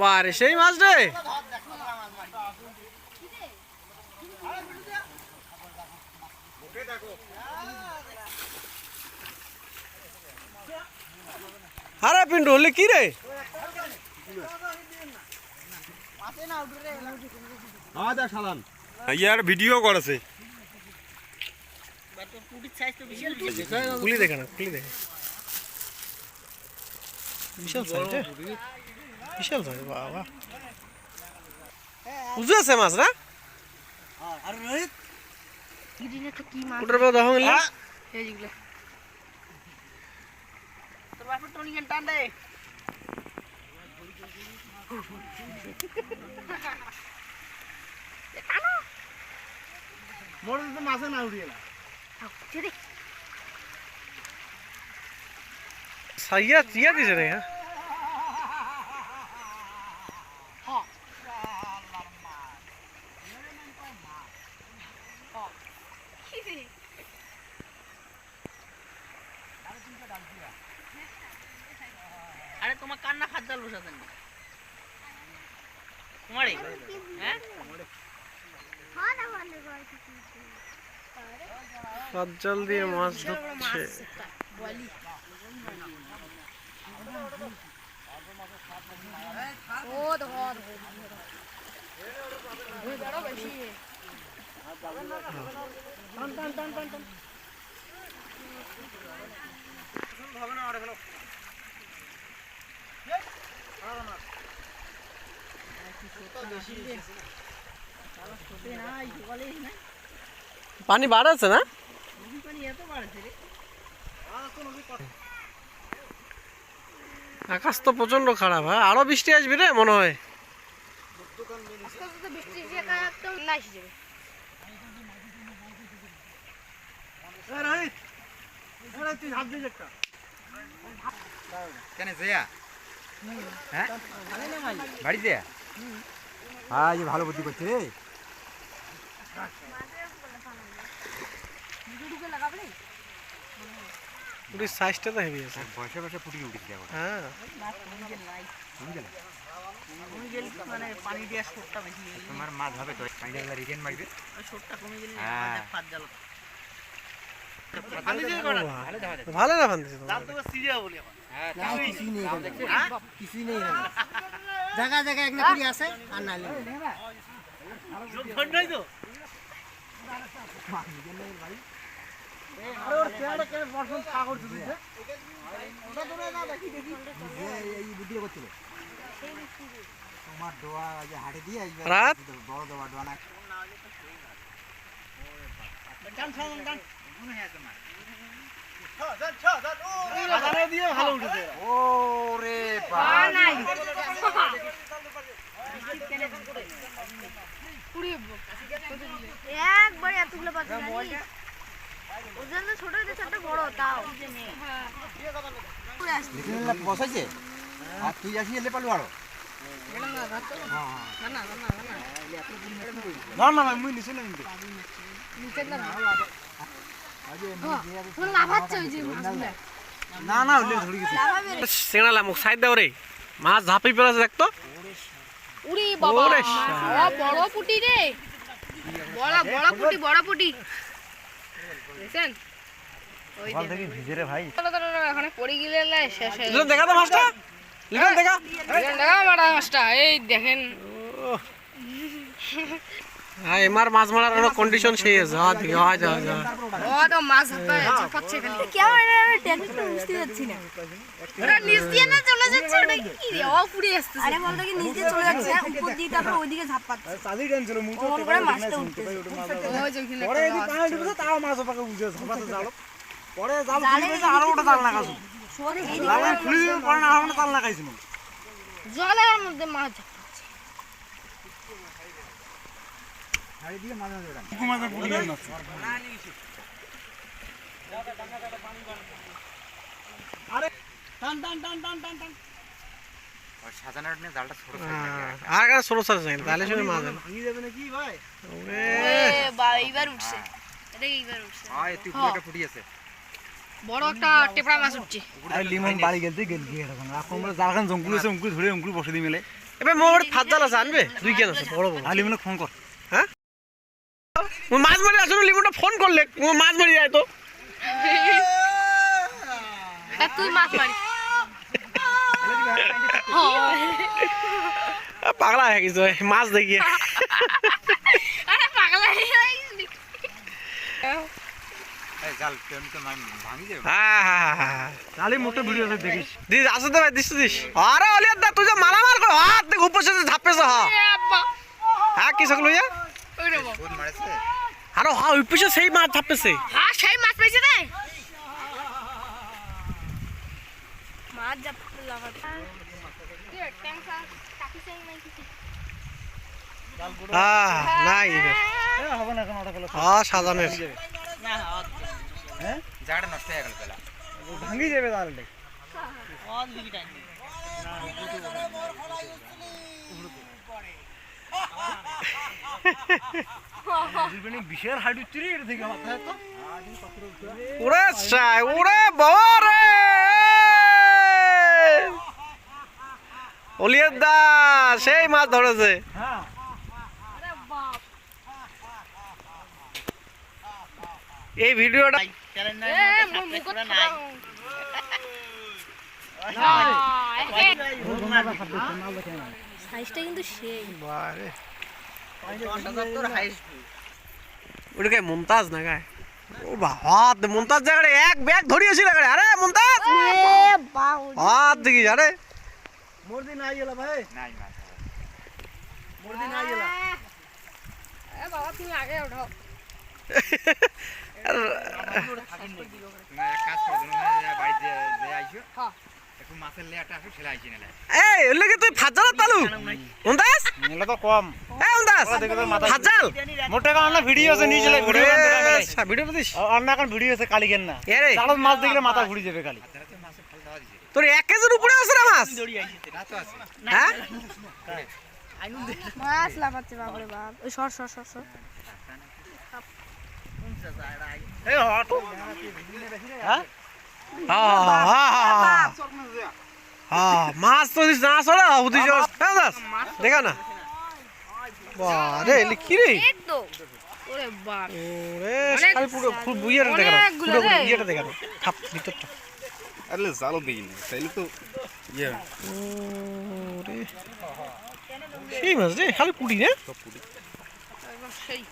বারে সেই মাছ রে। আরে পিন্টু হলে কি রে? ইয়ার ভিডিও করেছে। খুলি দেখে না খুলি দেখে বিশাল সাইজ বিশাল সাইজ বাবা উজু আছে মাছ না গ্রিনে তো কি মাছ ওটার বেলা দেখো মিললে এই যেগুলো তোর বাপের টনি গান টান দে ছেড়ে সাইয়া চিয়া দিছে রে হ্যাঁ আরে তোমার কান্না খাদ্যাল বসাতেন না তোমারে হ্যাঁ সজ্জল দিয়ে মাছ ধরছে। টান পানি বাড়াচ্ছে না? আকাশ তো প্রচণ্ড খারাপ হ্যাঁ? আরও বৃষ্টি আসবে রে মনে হয়। হ্যাঁ? বাড়িতে? হ্যাঁ ভালো বুদ্ধি করছে রে। পুরীর সাইজটা তো হেভি আছে। বসে বসে ফুটি উঠেছে এখন। হ্যাঁ। মানে পানি তোমার মাছ হবে তো পানিটা রিটার্ন মারবে শোটটা কমে গেলে হ্যাঁ। ফাঁদ জ্বাল ভালো না ফান দিছে জায়গা জায়গা এক না আছে আর তোমার দোয়া হাটে দিয়ে? বড় দোয়া দোয়া না ওরে নাই এতগুলো পাচ্ছি ওর জন্য ছোট একটা বড় তাও বসাইছে আর তুই আসি এলে পারল আরও। না না মুই নিচে না কিন্তু লাফাচ্ছে ওই যে মাছগুলো। না না হলে ধরে গেছি। সিঙ্গালা মুখ সাইড দাও রে। মাছ ঝাঁপি পেলাছে দেখতো উড়ি বাবা বড় পুটি রে। বড় বড় পুটি বড় পুটি। দেখছেন ওই বল দেখি ভিজে রে ভাই। এখানে পড়ে গেলে লাই শেষ হয়ে গেল দেখা তো মাছটা? লিটন দেখা? গেল দেখা মারা মাছটা এই দেখেন। হ্যাঁ এমার মাছ মারার আরও কন্ডিশন সেই আছে। হ্যাঁ দেখি হয় যা যা ও তো মাছ হাতে ঝাপাচ্ছে খালি কেমন টেনশন বুঝতে যাচ্ছি না। ওটা নিচ দিয়ে না চলে যাচ্ছে? ওটা কি রে? ও পুড়ে আসছে আরে বলতো কি নিচে চলে যাচ্ছে উপর দিকে তারপর ওইদিকে ঝাপাচ্ছে সাদি টেনছিল মুই ওমন করে মাছটা যে ওখানে পরে পানি ঢুকেছে তাও মাছ পাকে বুঝে ঝাপাতে জাল পরে জাল খুলে আরও ওটা জাল লাগাছো জাল খুলে দিলে পরে না আমরা জাল লাগাইছিল জলের মধ্যে মাছ দিয়ে মাছ মাছ ওটা মাছ পুড়িয়ে মাছ আরে ছোট হ্যাঁ, আর কাছে ষোলো সাল যায় তাহলে শুনে মাছ ভাঙি যাবে নাকি ভাই? ওরে, এ বা এইবার উঠছে। এটা এইবার উঠছে? হয় তুই পুরোটা ফুটি আছে। বড় একটা টেপড়া মাছ উঠছে। আর লিমন বাড়ি গেলতে গেল গিয়ে এখন এখন আমরা জালখান জঙ্কুল আছে ধরে অঙ্কুল বসে দিই মেলে। এবার মোর ফাত জাল আছে আনবে? দুই কেন আছে বড় বড়। আর লিমনে ফোন কর। মাছ মারি আসলে লিমনটা ফোন করলে মাছ মারি যায় তো। তুই মাছ মারি। পাগলা হয়ে গেছে মাছ দেখিয়ে। আরে পাগলা হয়ে হ্যাঁ হ্যাঁ হ্যাঁ, হ্যাঁ হাত দেখ ঝাপেছ হ্যাঁ হ্যাঁ কি সকল হইয়া? মারেছে? আরে হ্যাঁ ওই পিছে সেই মাছ ঝাপেছে হ্যাঁ সেই মাছ পেয়েছে রে। মাছ যা লাগাতে নাই হবে না এখন ওটা হ্যাঁ? সাজানের জায়গাটা নষ্ট হয়ে গেল পেলা। ভাঙি যাবে তাহলে। বিশাল হাইট উঠছে রে এটা থেকে মাথায় তো ওরে চাই ওরে বাবারে অলিয়ার দা সেই মাছ ধরেছে। হ্যাঁ। এই ভিডিওটা সাইজটা কিন্তু সেই। ওটাকে মুমতাজ না গায় ও বা হাত মুমতাজ জায়গায় এক ব্যাগ ধরিয়েছিল গাড়ি আরে মুমতাজ! হাত দেখি আরে। মোর দিন আই গেল ভাই। নাই মাছ মোর দিন আই গেল। বাবা তুমি আগে হ্যাঁ। না এই তুই ফাজাল তালু? মুমতাজ? তো কম। এই মুমতাজ মোটে কারণ না ভিডিও আছে নিয়ে চলে ভিডিও ভিডিও দিস অন্য এখন ভিডিও আছে কালি কেন না এরে মাছ দেখলে মাথা ঘুরে যাবে কালি। তো মাছে ফল দেওয়া দিছে তোর এক কেজির উপরে আছে না মাছ? তা তো আছে হ্যাঁ? মাছ লাফাচ্ছে বাপরে বাপ। সর সর সর সর। এই হট হ্যাঁ? হ্যাঁ মাছ তো না আসলে দেখা না। বারে এলি কি রে? ওরে বাপ। ওরে শাড়ি পুরো ফুল বুইয়ের দেখা পুরো রে। দেখা খাপ ভিতরটা আরে জাল দিই না তাইলে তো ইয়ে। ওরে। সেই মাছ রে খালি পুড়ি না একদম সেই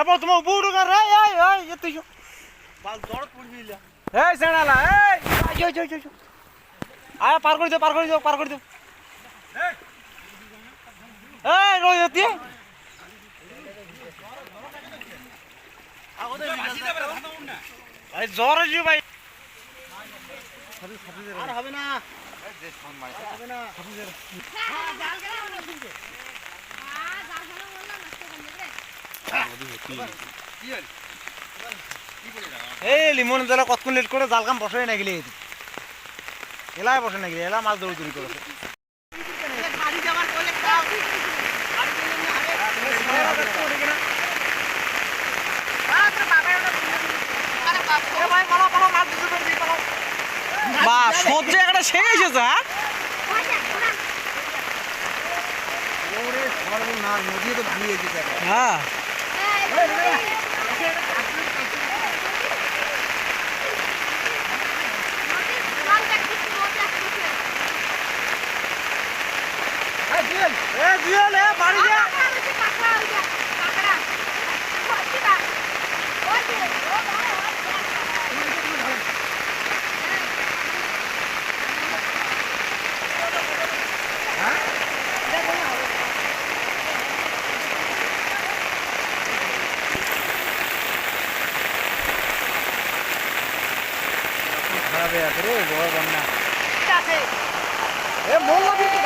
এবার তোমার বুড়ো কার রে বাল জড় এই সেনালা এই জয় জয় জয় আয় পার করে দাও পার করে দাও পার করে দাও। এই রই এতি আরে জ্বর হয়েছে ভাই। আর হবে না। যে হবে না এই লিমন জালা কতক্ষণ লেট করে জাল কাম বসে না গেলে এলাই বসে নাকি এলা মাছ দৌড় করেছে। বা সহ্য একটা এসেছে হ্যাঁ না নদী তো ভাঙিয়ে দিতে হ্যাঁ এ জিয়াল এ বাড়ি যা খারাপ হয়ে আছে রে বড় বন্যা এ মন লাগি তো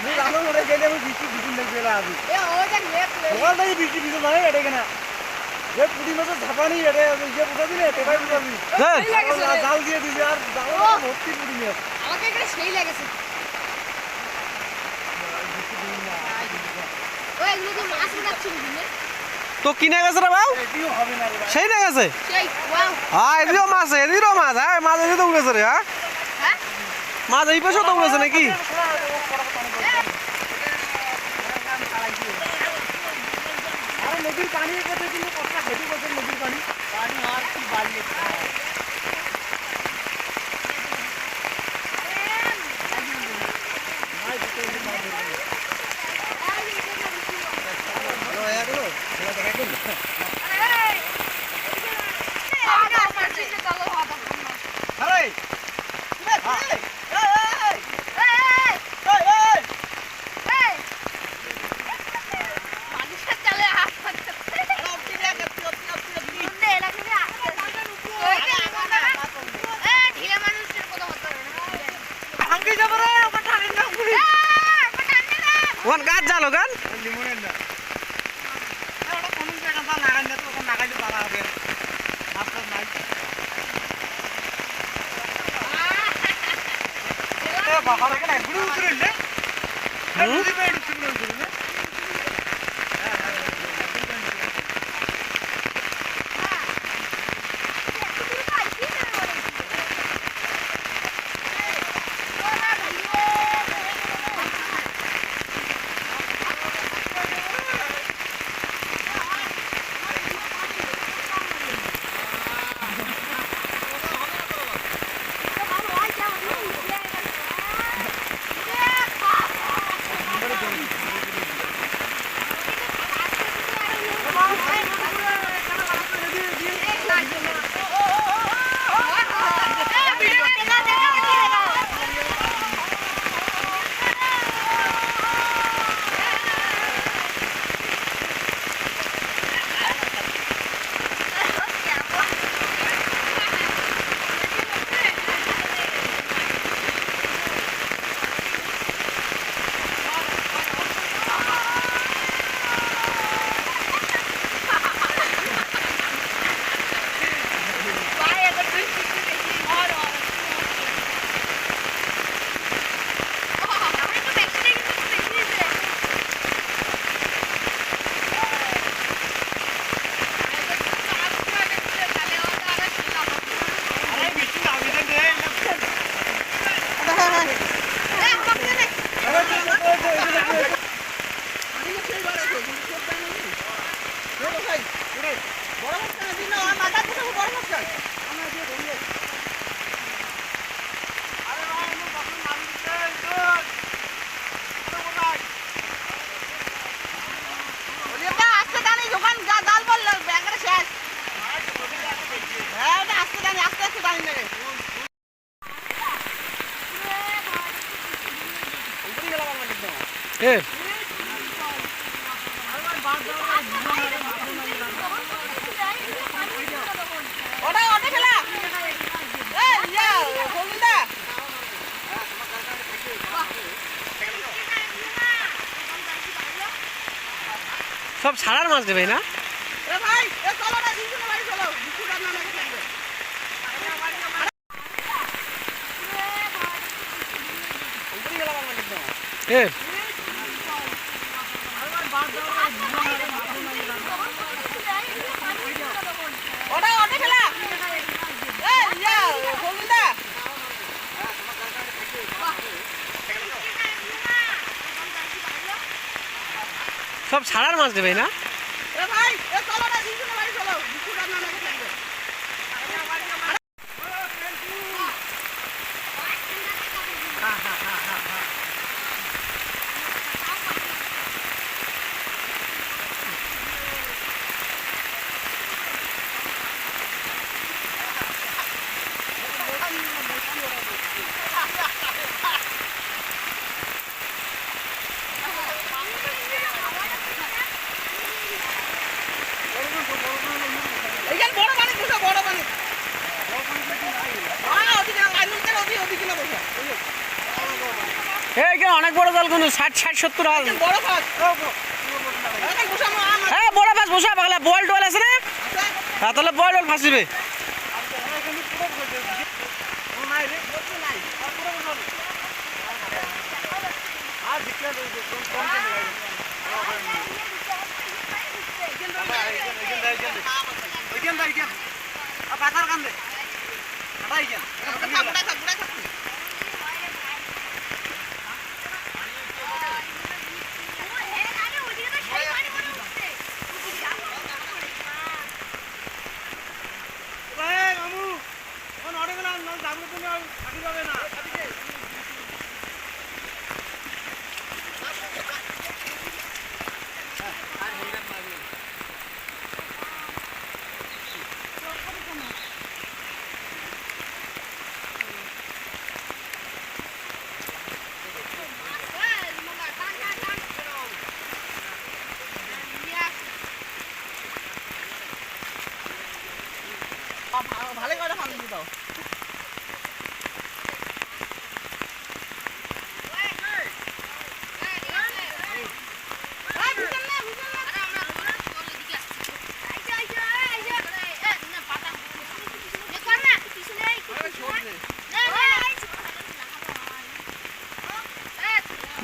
আমি রান্না করে গেলে আমি বিচি বিচি লাগবে না আমি এ ও সকাল থেকে বৃষ্টি ভিজে যায় এটা কেনা যে পুঁটি মাছের ঝাপানি এটা ইয়ে বুঝা দিলে টেকাই বুঝা দিলি এই, জাল দিয়ে দিলি আর জাল ভর্তি পুঁটি মাছ আমাকে এখানে সেই লেগেছে ও এগুলো তো মাছ উঠাচ্ছিল দিনে তো কিনে গেছে রে বাউ এটিও হবে না রে ভাই। সেই না গেছে সেই ওয়াও হ্যাঁ এদিকেও মাছ এদিকেও মাছ হ্যাঁ মাছ এদিকে উঠেছে রে হ্যাঁ হ্যাঁ মাছ এই পাশেও তো উঠেছে নাকি আর নদীর পানি কেটে কিন্তু কতটা ক্ষতি করছে নদীর পানি পানি আর ছাড়ার মাছ দেবে না? এ সব ছাড়ার মাছ দেবে না? কিন্তু ষাট ষাট সত্তর হাল। বড় কাজ চোষা পাগলা বল টল আছে না? হ্যাঁ তাহলে বল টল ফাঁসিবে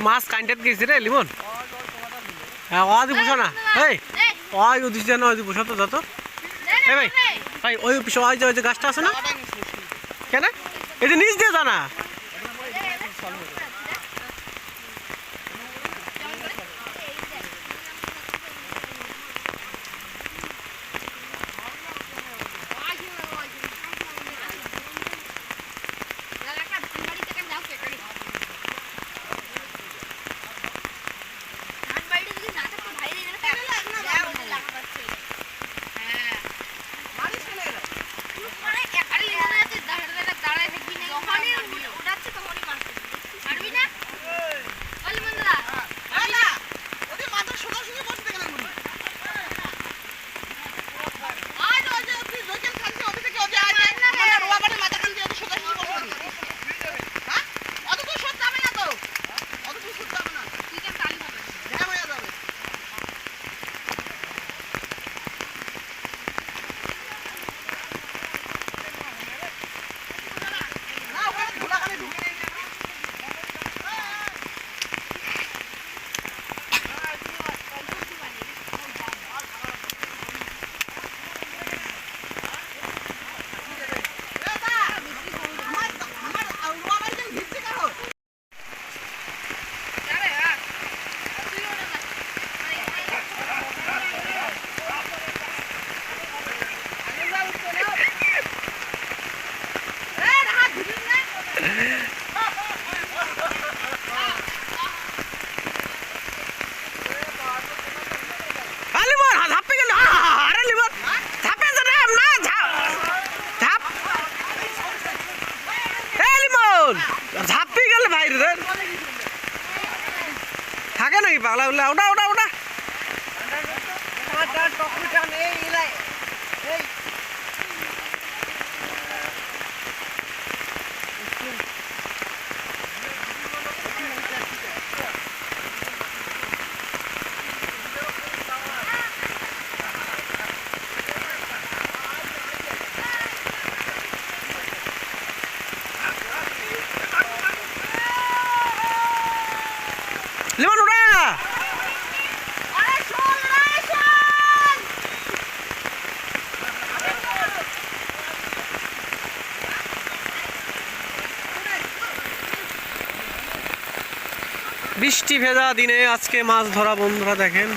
মাছ কাইন্টেত গেছি রে লিমন। হ্যাঁ ওয়াদি বুঝো না। এই ওই উদিস না ওই বুঝো তো যত এই ভাই ভাই ওই ওই যে ওই যে গাছটা আছে না? কেন? এই যে নিচ দিয়ে জানা বৃষ্টি ভেজা দিনে আজকে মাছ ধরা বন্ধুরা দেখেন।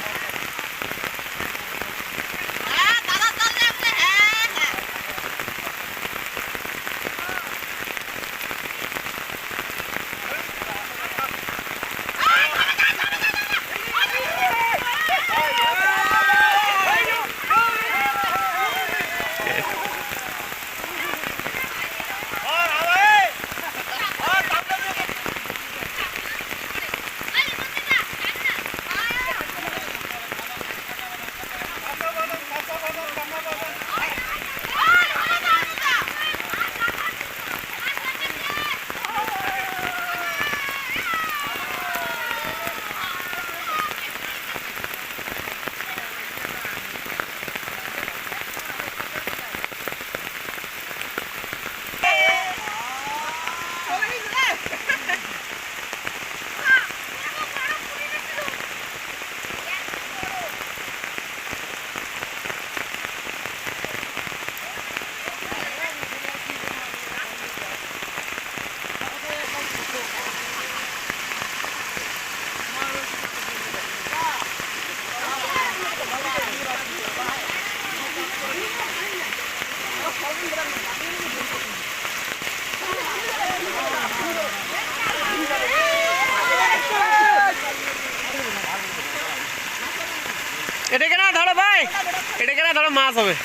মাছ হবে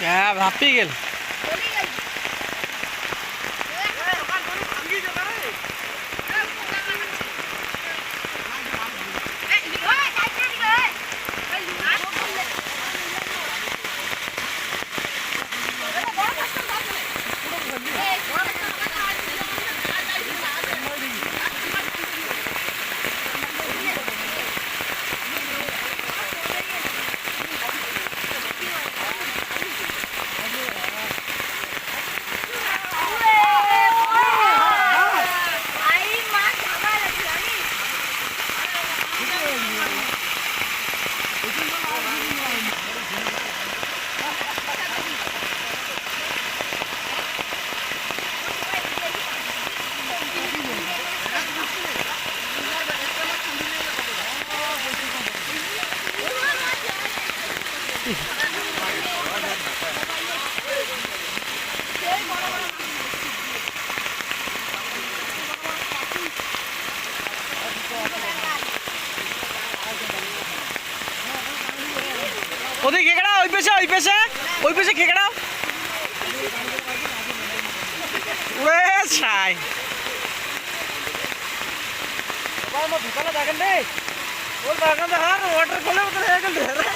হ্যাঁ ভাবতেই গেল ওদিকে খেকড়া ওই পেছে ওই পেছে ওই পেছে খেকড়া ওরে ছাই ভিতরে দেখেন রে ওর বাগান ওয়াটার ফলে ওদের হয়ে গেল রে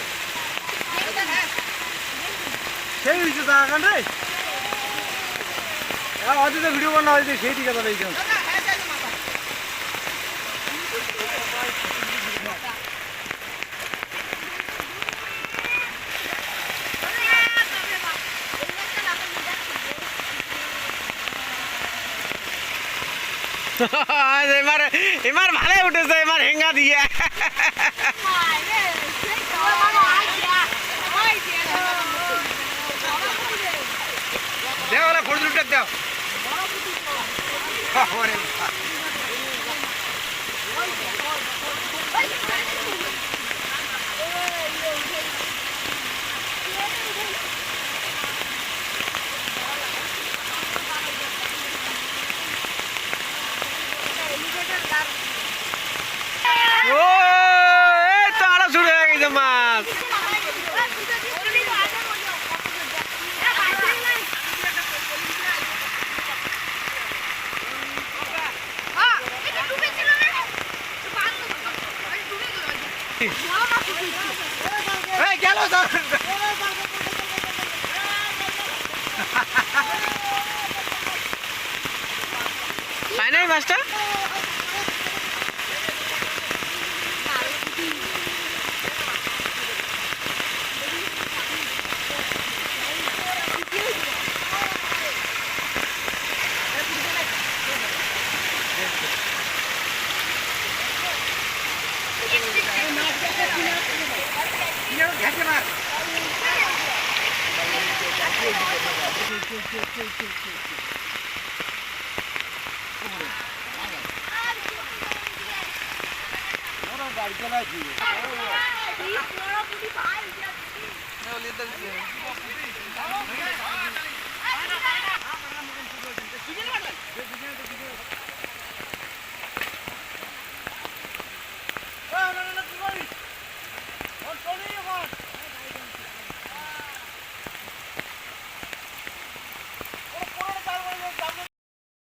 সেই হয়েছে দেখান রে? অদিত ভিডিও বানা হয়েছে সেই দিকে তো দেখছেন এবার এবার ভালো উঠেছে এবার হেঙ্গা দিয়ে দেও ফজলুটা দাও ওরে ও এই তো আরও শুরু হয়ে গেছে মাছ এই গেল তো পাই নাই মাছটা ঘেটে মার ভাই